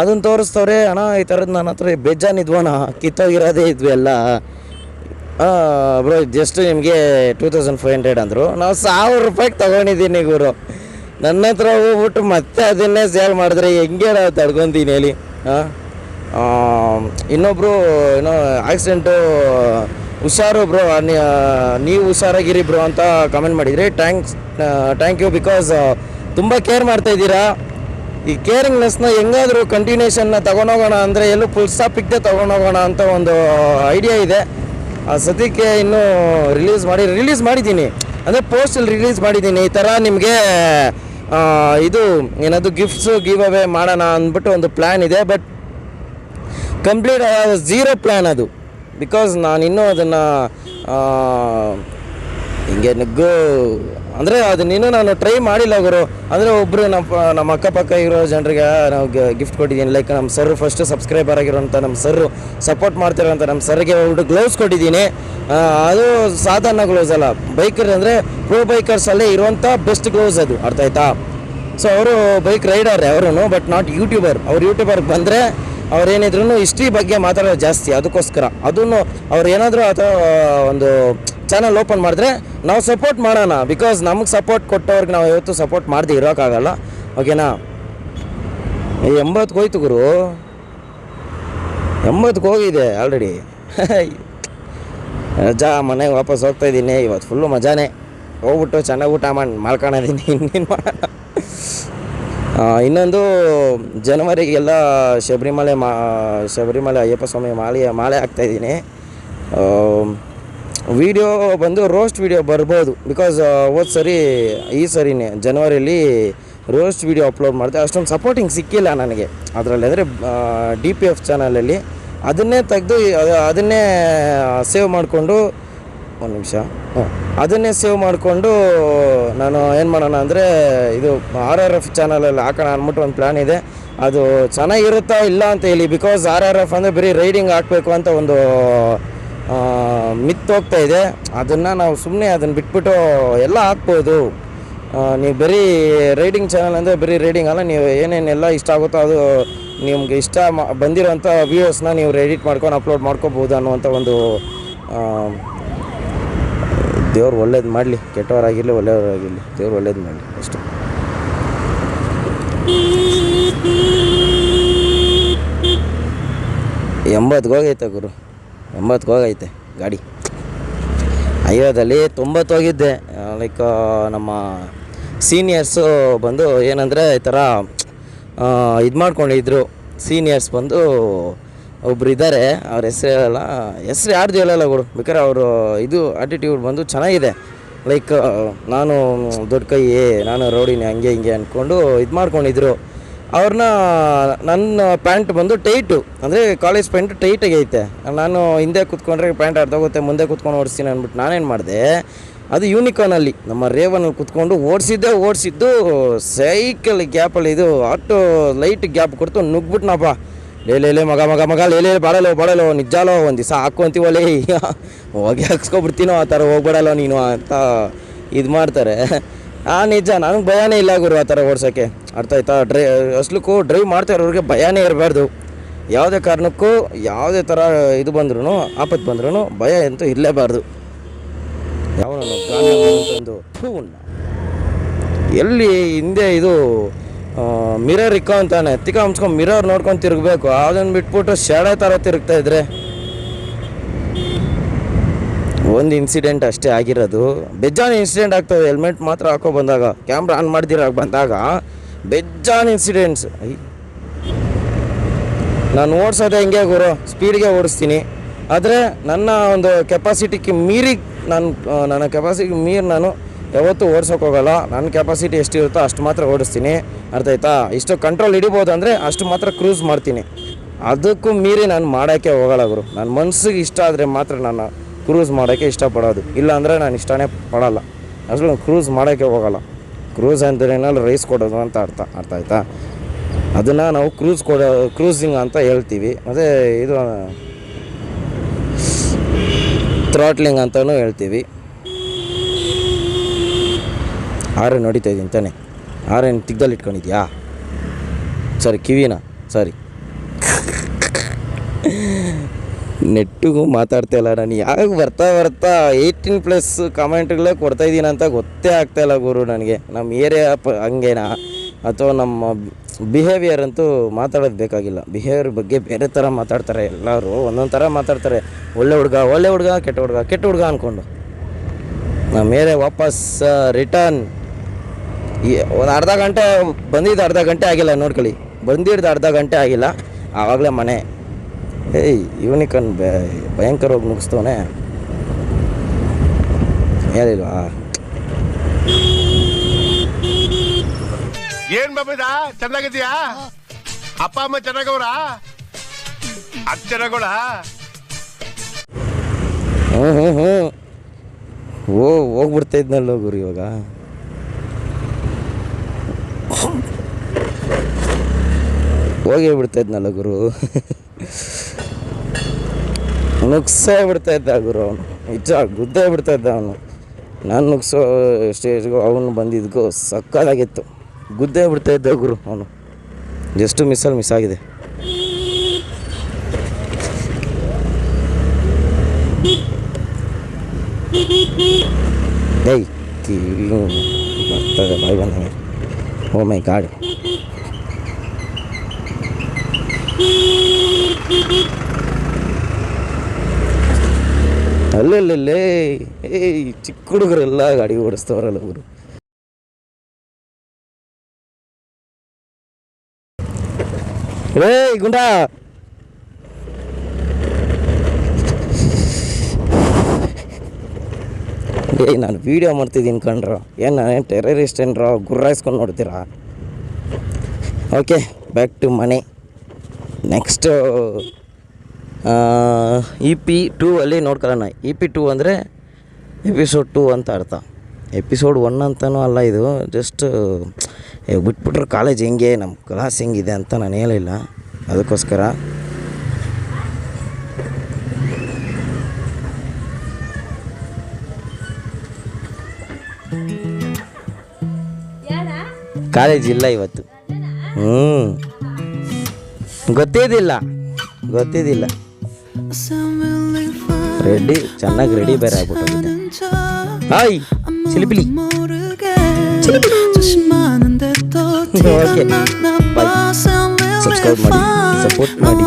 ಅದನ್ನು ತೋರಿಸ್ತವ್ರೆ, ಅಣ್ಣ, ಈ ಥರದ್ದು ನನ್ನ ಹತ್ರ ಬೇಜಾನಿದ್ವಣ್ಣ ಕಿತ್ತೋಗಿರೋದೇ ಇದ್ವಿ ಎಲ್ಲ ಬ್ರೋ ಜಸ್ಟ್ ನಿಮಗೆ ಟೂ ತೌಸಂಡ್ ಫೈವ್ ಹಂಡ್ರೆಡ್ ಅಂದರು. ನಾವು ಸಾವಿರ ರೂಪಾಯಿಗೆ ತೊಗೊಂಡಿದ್ದೀನಿ ಗುರು. ನನ್ನ ಹತ್ರ ಹೋಗ್ಬಿಟ್ಟು ಮತ್ತೆ ಅದನ್ನೇ ಸೇಲ್ ಮಾಡಿದ್ರೆ ಹೆಂಗೆ ನಾವು ತಡ್ಕೊತೀನಿ ಹೇಳಿ ಇನ್ನೊಬ್ಬರು ಏನೋ ಆಕ್ಸಿಡೆಂಟು ಹುಷಾರು ಬ್ರೋ ನೀವು ಹುಷಾರಾಗಿರಿ ಬ್ರೋ ಅಂತ ಕಮೆಂಟ್ ಮಾಡಿದ್ರಿ ಟ್ಯಾಂಕ್ಸ್ ಥ್ಯಾಂಕ್ ಯು ಬಿಕಾಸ್ ತುಂಬ ಕೇರ್ ಮಾಡ್ತಾ ಇದ್ದೀರಾ? ಈ ಕೇರಿಂಗ್ನೆಸ್ನ ಹೆಂಗಾದರೂ ಕಂಟಿನ್ಯೂಷನ್ನ ತಗೊಂಡೋಗೋಣ ಅಂದರೆ ಎಲ್ಲೂ ಫುಲ್ ಸ್ಟಾಪ್ ಇಕ್ಕದೆ ತೊಗೊಂಡೋಗೋಣ ಅಂತ ಒಂದು ಐಡಿಯಾ ಇದೆ. ಆ ಸದ್ಯಕ್ಕೆ ಇನ್ನೂ ರಿಲೀಸ್ ಮಾಡಿ ರಿಲೀಸ್ ಮಾಡಿದ್ದೀನಿ. ಅಂದರೆ ಪೋಸ್ಟಲ್ಲಿ ರಿಲೀಸ್ ಮಾಡಿದ್ದೀನಿ. ಈ ಥರ ನಿಮಗೆ ಇದು ಏನದು ಗಿಫ್ಟ್ಸು ಗಿವ್ ಅವೇ ಮಾಡೋಣ ಅಂದ್ಬಿಟ್ಟು ಒಂದು ಪ್ಲ್ಯಾನ್ ಇದೆ ಬಟ್ ಕಂಪ್ಲೀಟ್ ಝೀರೋ ಪ್ಲ್ಯಾನ್ ಅದು. ಬಿಕಾಸ್ ನಾನು ಇನ್ನೂ ಅದನ್ನು ಹಿಂಗೆ ನುಗ್ಗು ಅಂದರೆ ಅದನ್ನೇನು ನಾನು ಟ್ರೈ ಮಾಡಿಲ್ಲ ಗುರು. ಅಂದರೆ ಒಬ್ಬರು ನಮ್ಮ ನಮ್ಮ ಅಕ್ಕಪಕ್ಕ ಇರೋ ಜನರಿಗೆ ನಾವು ಗಿಫ್ಟ್ ಕೊಟ್ಟಿದ್ದೀನಿ. ಲೈಕ್ ನಮ್ಮ ಸರ್ ಫಸ್ಟ್ ಸಬ್ಸ್ಕ್ರೈಬರ್ ಆಗಿರೋಂಥ ನಮ್ಮ ಸರ್ ಸಪೋರ್ಟ್ ಮಾಡ್ತಿರೋಂಥ ನಮ್ಮ ಸರ್ಗೆ ಒಂದು ಗ್ಲೌಸ್ ಕೊಟ್ಟಿದ್ದೀನಿ. ಅದು ಸಾಧಾರಣ ಗ್ಲೌಸ್ ಅಲ್ಲ. ಬೈಕರ್ ಅಂದರೆ ಪ್ರೋ ಬೈಕರ್ಸಲ್ಲೇ ಇರುವಂಥ ಬೆಸ್ಟ್ ಗ್ಲೌಸ್ ಅದು. ಅರ್ಥ ಆಯ್ತಾ? ಸೊ ಅವರು ಬೈಕ್ ರೈಡರ್ ಅವರು ಬಟ್ ನಾಟ್ ಯೂಟ್ಯೂಬರ್ ಅವ್ರು ಯೂಟ್ಯೂಬರ್ಗೆ ಬಂದರೆ ಅವ್ರೇನಿದ್ರು ಹಿಸ್ಟ್ರಿ ಬಗ್ಗೆ ಮಾತಾಡೋದು ಜಾಸ್ತಿ, ಅದಕ್ಕೋಸ್ಕರ. ಅದನ್ನು ಅವ್ರು ಏನಾದರೂ ಅಥವಾ ಒಂದು ಚಾನಲ್ ಓಪನ್ ಮಾಡಿದ್ರೆ ನಾವು ಸಪೋರ್ಟ್ ಮಾಡೋಣ ಬಿಕಾಸ್ ನಮಗೆ ಸಪೋರ್ಟ್ ಕೊಟ್ಟವ್ರಿಗೆ ನಾವು ಯಾವತ್ತೂ ಸಪೋರ್ಟ್ ಮಾಡದೆ ಇರೋಕ್ಕಾಗಲ್ಲ ಓಕೆನಾ ಎಂಬತ್ತು ಹೋಯ್ತು ಗುರು. ಎಂಬತ್ತು ಹೋಗಿದೆ ಆಲ್ರೆಡಿ ರಜಾ ಮನೆಗೆ ವಾಪಸ್ ಹೋಗ್ತಾ ಇದ್ದೀನಿ ಇವತ್ತು ಫುಲ್ಲು ಮಜಾನೇ. ಹೋಗ್ಬಿಟ್ಟು ಚೆನ್ನಾಗಿ ಊಟ ಮಾಡಿ ಮಾಡ್ಕೊಂಡಿದ್ದೀನಿ ಇನ್ನೇನು ಮಾಡೋಣ ಇನ್ನೊಂದು ಜನವರಿಗೆಲ್ಲ ಶಬರಿಮಲೆ ಮಾ, ಶಬರಿಮಲೆ ಅಯ್ಯಪ್ಪ ಸ್ವಾಮಿ ಮಾಲೆ ಮಾಲೆ ಹಾಕ್ತಾಯಿದ್ದೀನಿ ವಿಡಿಯೋ ಬಂದು ರೋಸ್ಟ್ ವಿಡಿಯೋ ಬರ್ಬೋದು. ಬಿಕಾಸ್ ಹೋದ್ ಸರಿ, ಈ ಸರಿನೇ ಜನವರಿಯಲ್ಲಿ ರೋಸ್ಟ್ ವಿಡಿಯೋ ಅಪ್ಲೋಡ್ ಮಾಡಿದೆ. ಅಷ್ಟೊಂದು ಸಪೋರ್ಟಿಂಗ್ ಸಿಕ್ಕಿಲ್ಲ ನನಗೆ. ಅದರಲ್ಲಿ ಅಂದರೆ ಡಿ ಪಿ ಎಫ್ ಚಾನಲಲ್ಲಿ ಅದನ್ನೇ ತೆಗೆದು ಅದನ್ನೇ ಸೇವ್ ಮಾಡಿಕೊಂಡು ಒಂದು ನಿಮಿಷ. ಹ್ಞೂ ಅದನ್ನೇ ಸೇವ್ ಮಾಡಿಕೊಂಡು ನಾನು ಏನು ಮಾಡೋಣ ಅಂದರೆ ಇದು ಆರ್ ಆರ್ ಎಫ್ ಚಾನಲಲ್ಲಿ ಹಾಕೋಣ ಅಂದ್ಬಿಟ್ಟು ಒಂದು ಪ್ಲ್ಯಾನ್ ಇದೆ. ಅದು ಚೆನ್ನಾಗಿರುತ್ತಾ ಇಲ್ಲ ಅಂತ ಹೇಳಿ ಬಿಕಾಸ್ ಆರ್ ಆರ್ ಎಫ್ ಅಂದರೆ ಬರೀ ರೈಡಿಂಗ್ ಹಾಕಬೇಕು ಅಂತ ಒಂದು ಮಿತ್ ಹೋಗ್ತಾ ಇದೆ. ಅದನ್ನು ನಾವು ಸುಮ್ಮನೆ ಅದನ್ನು ಬಿಟ್ಬಿಟ್ಟು ಎಲ್ಲ ಹಾಕ್ಬೋದು. ನೀವು ಬರೀ ರೈಡಿಂಗ್ ಚಾನಲ್ ಅಂದರೆ ಬರೀ ರೈಡಿಂಗ್ ಅಲ್ಲ, ನೀವು ಏನೇನೆಲ್ಲ ಇಷ್ಟ ಆಗುತ್ತೋ ಅದು ನಿಮ್ಗೆ ಇಷ್ಟ ಮಾ ಬಂದಿರೋಂಥ ವ್ಯೂವರ್ಸ್ನ ನೀವು ಎಡಿಟ್ ಮಾಡ್ಕೊಂಡು ಅಪ್ಲೋಡ್ ಮಾಡ್ಕೋಬೋದು ಅನ್ನುವಂಥ ಒಂದು ದೇವ್ರು ಒಳ್ಳೇದು ಮಾಡಲಿ, ಕೆಟ್ಟವರಾಗಿರಲಿ, ಒಳ್ಳೆಯವರಾಗಿರಲಿ, ದೇವ್ರು ಒಳ್ಳೇದು ಮಾಡಲಿ, ಅಷ್ಟೇ. ಎಂಬತ್ಗೆ ಹೋಗೈತೆ ಗುರು, ಎಂಬತ್ತು ಹೋಗೈತೆ ಗಾಡಿ. ಐವತ್ತಲ್ಲಿ ತೊಂಬತ್ತು ಹೋಗಿದ್ದೆ, ಲೈಕ್, ನಮ್ಮ ಸೀನಿಯರ್ಸು ಬಂದು ಏನಂದರೆ ಈ ಥರ ಇದು ಮಾಡ್ಕೊಂಡಿದ್ರು. ಸೀನಿಯರ್ಸ್ ಬಂದು ಒಬ್ರು ಇದ್ದಾರೆ ಅವ್ರ ಹೆಸರು ಹೇಳಲ್ಲ. ಹೆಸ್ರು ಯಾರ್ದು ಹೇಳಲ್ಲ ಗುರು, ಬೇಕಾದ್ರೆ ಅವರು ಇದು ಆಟಿಟ್ಯೂಡ್ ಬಂದು ಚೆನ್ನಾಗಿದೆ. ಲೈಕ್ ನಾನು ದೊಡ್ಡ ಕೈ ನಾನು ರೌಡಿನಿ, ಹಂಗೆ ಹಿಂಗೆ ಅಂದ್ಕೊಂಡು ಇದು ಮಾಡ್ಕೊಂಡಿದ್ರು. ಅವ್ರನ್ನ ನನ್ನ ಪ್ಯಾಂಟ್ ಬಂದು ಟೈಟು, ಅಂದರೆ ಕಾಲೇಜ್ ಪ್ಯಾಂಟ್ ಟೈಟಾಗಿ ಐತೆ. ನಾನು ಹಿಂದೆ ಕೂತ್ಕೊಂಡ್ರೆ ಪ್ಯಾಂಟ್ ಅರ್ಧೋಗುತ್ತೆ ಮುಂದೆ ಕೂತ್ಕೊಂಡು ಓಡಿಸ್ತೀನಿ ಅಂದ್ಬಿಟ್ಟು ನಾನೇನು ಮಾಡಿದೆ, ಅದು ಯೂನಿಕಾನಲ್ಲಿ ನಮ್ಮ ರೇವನಲ್ಲಿ ಕೂತ್ಕೊಂಡು ಓಡಿಸಿದ್ದೆ, ಓಡಿಸಿದ್ದು ಸೈಕಲ್ ಗ್ಯಾಪಲ್ಲಿ ಇದು ಆಟೋ ಲೈಟ್ ಗ್ಯಾಪ್ ಕೊಡ್ತು ನುಗ್ಬಿಟ್ನಪ್ಪ ಲೇ ಲೇ ಲೇ, ಮಗ ಮಗ ಮಗ, ಲೇ ಲೇ ಬಾಡಲೋ ಬಾಡಲೋ ನಿಜಾಲೋ ಒಂದು ದಿವಸ ಲೇ ಹೋಗಿ ಹಾಕ್ಸ್ಕೊಬಿಡ್ತೀನೋ, ಆ ಥರ ಹೋಗ್ಬೇಡಲ್ಲೋ ನೀನು ಅಂತ ಇದು ಮಾಡ್ತಾರೆ. ಆ, ನಿಜ, ನನಗೆ ಭಯನೇ ಇಲ್ಲ ಗುರು ಆ ಥರ ಓಡ್ಸೋಕ್ಕೆ ಅರ್ಥ ಆಯ್ತಾ? ಡ್ರೈ, ಅಸ್ಲಕ್ಕೂ ಡ್ರೈವ್ ಮಾಡ್ತಾ ಇರೋರಿಗೆ ಭಯನೇ ಇರಬಾರ್ದು. ಯಾವುದೇ ಕಾರಣಕ್ಕೂ, ಯಾವುದೇ ಥರ ಇದು ಬಂದ್ರೂ ಆಪತ್ತು ಬಂದ್ರೂ ಭಯ ಅಂತೂ ಇರಲೇಬಾರ್ದು. ಯಾವ ಎಲ್ಲಿ ಹಿಂದೆ ಇದು ಮಿರರ್ ಇಕ್ಕೋ ಅಂತಾನೆ. ತಿಕ್ಕ ಹಂಚ್ಕೊಂಡು ಮಿರರ್ ನೋಡ್ಕೊಂಡು ತಿರುಗಬೇಕು. ಅದನ್ನು ಬಿಟ್ಬಿಟ್ಟು ಶಾಡೋ ಥರ ತಿರುಗ್ತಾ ಇದ್ರೆ ಒಂದು ಇನ್ಸಿಡೆಂಟ್ ಅಷ್ಟೇ ಆಗಿರೋದು. ಬೆಜ್ಜಾನ್ ಇನ್ಸಿಡೆಂಟ್ ಆಗ್ತದೆ. ಹೆಲ್ಮೆಟ್ ಮಾತ್ರ ಹಾಕೋ ಬಂದಾಗ ಕ್ಯಾಮ್ರಾ ಆನ್ ಮಾಡ್ದಿರ ಬಂದಾಗ ಬೆಜ್ಜಾನ್ ಇನ್ಸಿಡೆಂಟ್ಸ್ ನಾನು ಓಡಿಸೋದೆ ಹೆಂಗೆ ಗುರು. ಸ್ಪೀಡ್ಗೆ ಓಡಿಸ್ತೀನಿ. ಆದರೆ ನನ್ನ ಒಂದು ಕೆಪಾಸಿಟಿಗೆ ಮೀರಿ ನಾನು ನನ್ನ ಕೆಪಾಸಿಟಿಗೆ ಮೀರಿ ನಾನು ಯಾವತ್ತೂ ಓಡಿಸೋಕ್ಕೋಗಲ್ಲ ನನ್ನ ಕೆಪಾಸಿಟಿ ಎಷ್ಟಿರುತ್ತೋ ಅಷ್ಟು ಮಾತ್ರ ಓಡಿಸ್ತೀನಿ. ಅರ್ಥ ಆಯ್ತಾ? ಇಷ್ಟು ಕಂಟ್ರೋಲ್ ಹಿಡಿಬೋದು ಅಂದರೆ ಅಷ್ಟು ಮಾತ್ರ ಕ್ರೂಸ್ ಮಾಡ್ತೀನಿ. ಅದಕ್ಕೂ ಮೀರಿ ನಾನು ಮಾಡೋಕ್ಕೆ ಹೋಗಲ್ಲ ಗುರು. ನನ್ನ ಮನಸ್ಸಿಗೆ ಇಷ್ಟ ಆದರೆ ಮಾತ್ರ ನಾನು ಕ್ರೂಸ್ ಮಾಡೋಕ್ಕೆ ಇಷ್ಟಪಡೋದು. ಇಲ್ಲ ಅಂದರೆ ನಾನು ಇಷ್ಟನೇ ಪಡೋಲ್ಲ. ಅಸಲು ಕ್ರೂಸ್ ಮಾಡೋಕ್ಕೆ ಹೋಗಲ್ಲ. ಕ್ರೂಸ್ ಅಂದರೆ ಏನಾದ್ರು ರೈಸ್ ಕೊಡೋದು ಅಂತ ಅರ್ಥ ಅರ್ಥ ಆಯ್ತಾ? ಅದನ್ನು ನಾವು ಕ್ರೂಸ್ ಕೊಡೋ ಕ್ರೂಸಿಂಗ್ ಅಂತ ಹೇಳ್ತೀವಿ. ಮತ್ತು ಇದು ಥ್ರಾಟ್ಲಿಂಗ್ ಅಂತಲೂ ಹೇಳ್ತೀವಿ. ಆರೇನು ಹೊಡಿತಾ ಇದ್ದೀನಿ ತಾನೆ. ಹಾರನ್ ತಿಗ್ದಲ್ಲಿ ಇಟ್ಕೊಂಡಿದ್ಯಾ? ಸಾರಿ, ಕಿವಿನ, ಸಾರಿ. ನೆಟ್ಟಿಗೂ ಮಾತಾಡ್ತಾ ಇಲ್ಲ ನಾನು ಯಾವಾಗ ಬರ್ತಾ ಬರ್ತಾ ಏಯ್ಟೀನ್ ಪ್ಲಸ್ ಕಮೆಂಟ್ಗಳೇ ಕೊಡ್ತಾ ಇದ್ದೀನಿ ಅಂತ ಗೊತ್ತೇ ಆಗ್ತಾ ಇಲ್ಲ ಗುರು ನನಗೆ. ನಮ್ಮ ಏರಿಯಾ ಪ, ಹಂಗೇನಾ? ಅಥವಾ ನಮ್ಮ ಬಿಹೇವಿಯರ್ ಅಂತೂ ಮಾತಾಡೋದು ಬೇಕಾಗಿಲ್ಲ. ಬಿಹೇವಿಯರ್ ಬಗ್ಗೆ ಬೇರೆ ಥರ ಮಾತಾಡ್ತಾರೆ ಎಲ್ಲರೂ. ಒಂದೊಂದು ಥರ ಮಾತಾಡ್ತಾರೆ. ಒಳ್ಳೆ ಹುಡುಗ ಒಳ್ಳೆ ಹುಡುಗ, ಕೆಟ್ಟ ಹುಡುಗ ಕೆಟ್ಟ ಹುಡುಗ ಅಂದ್ಕೊಂಡು ನಮ್ಮ ಏರಿಯಾ ವಾಪಸ್ ರಿಟರ್ನ್ ಈ ಒಂದು ಅರ್ಧ ಗಂಟೆ ಬಂದಿದ್ದು ಅರ್ಧ ಗಂಟೆ ಆಗಿಲ್ಲ ನೋಡ್ಕೊಳ್ಳಿ. ಬಂದಿದ್ದು ಅರ್ಧ ಗಂಟೆ ಆಗಿಲ್ಲ. ಆವಾಗಲೇ ಮನೆ. ಏಯ್ ಇವನಿಕನ್ ಭಯಂಕರವಾಗಿ ಮುಗಿಸ್ತವನೆ ಹೇಳಿಲ್ವಾ ಏನ್ ಬಾಬಿದ ಚೆನ್ನಾಗಿದ್ಯಾ ಅಪ್ಪ ಅಮ್ಮ ಚೆನ್ನಾಗವ್ರ? ಅದ್ ಚೆನ್ನಾಗೋಳ ಹ್ಞೂ ಹ್ಞೂ ಹ್ಞೂ ಓ ಹೋಗ್ಬಿಡ್ತಾ ಇದ್ನಲ್ಲ ಗುರು ಇವಾಗ. ಹೋಗೇ ಬಿಡ್ತಾ ಇದ್ನಲ್ಲ ಗುರು ನುಗ್ಸೇ ಬಿಡ್ತಾ ಇದ್ದ ಗುರು ಅವನು ನಿಜ ಗುದ್ದೇ ಬಿಡ್ತಾ ಇದ್ದ ಅವನು ನಾನು ನುಗ್ಸೋ ಸ್ಟೇಜ್ಗೂ ಅವನು ಬಂದಿದ್ದಕ್ಕೂ ಸಕ್ಕದಾಗಿತ್ತು ಗುದ್ದೇ ಬಿಡ್ತಾ ಇದ್ದ ಗುರು ಅವನು ಜಸ್ಟು ಮಿಸ್ಸಲ್ಲಿ ಮಿಸ್ ಆಗಿದೆ ಏಯ್ ಬಾಯ್ ಬರ್ತದೆ ಬಾಯ್ ಬಂದಂಗೆ ಓ ಮೈ ಗಾಡ್ ಅಲ್ಲಲ್ಲೇ ಏಯ್ ಚಿಕ್ಕ ಹುಡುಗರೆಲ್ಲ ಗಾಡಿ ಓಡಿಸ್ತವ್ರಲ್ಲ ಗುರು ಏಯ್ ಗುಂಡಾ ಏಯ್ ನಾನು ವೀಡಿಯೋ ಮಾಡ್ತಿದ್ದೀನಿ ಕಣ್ರ. ಏನು ನಾನೇನು ಟೆರರಿಸ್ಟ್ ಏನರ ಗುರ್ರಾಯಿಸ್ಕೊಂಡು ನೋಡ್ತೀರಾ? ಓಕೆ ಬ್ಯಾಕ್ ಟು ಮನೆ ನೆಕ್ಸ್ಟು ಇ ಪಿ ಟೂ ಅಲ್ಲಿ ನೋಡ್ಕೊಳ್ಳೋಣ. ಇ ಪಿ ಟೂ ಅಂದರೆ ಎಪಿಸೋಡ್ ಟೂ ಅಂತ ಅರ್ಥ. ಎಪಿಸೋಡ್ ಒನ್ ಅಂತಲೂ ಅಲ್ಲ ಇದು. ಜಸ್ಟ್ ಬಿಟ್ಬಿಟ್ರೆ ಕಾಲೇಜ್ ಹೆಂಗೆ ನಮ್ಮ ಕ್ಲಾಸ್ ಹೆಂಗಿದೆ ಅಂತ ನಾನು ಹೇಳಿಲ್ಲ. ಅದಕ್ಕೋಸ್ಕರ ಕಾಲೇಜ್ ಇಲ್ಲ ಇವತ್ತು. ಹ್ಞೂ ಗೊತ್ತಿದ್ದಿಲ್ಲ. ಗೊತ್ತಿದ್ದಿಲ್ಲ. ರೆಡಿ ಚೆನ್ನಾಗಿ ರೆಡಿ ಬೇರೆ ಆಗ್ಬಿಟ್ಟು ಹಾಯ್ ಚಿಲಿಪಿಲಿ. ಸಬ್ಸ್ಕ್ರೈಬ್ ಮಾಡಿ. ಸಪೋರ್ಟ್ ಮಾಡಿ.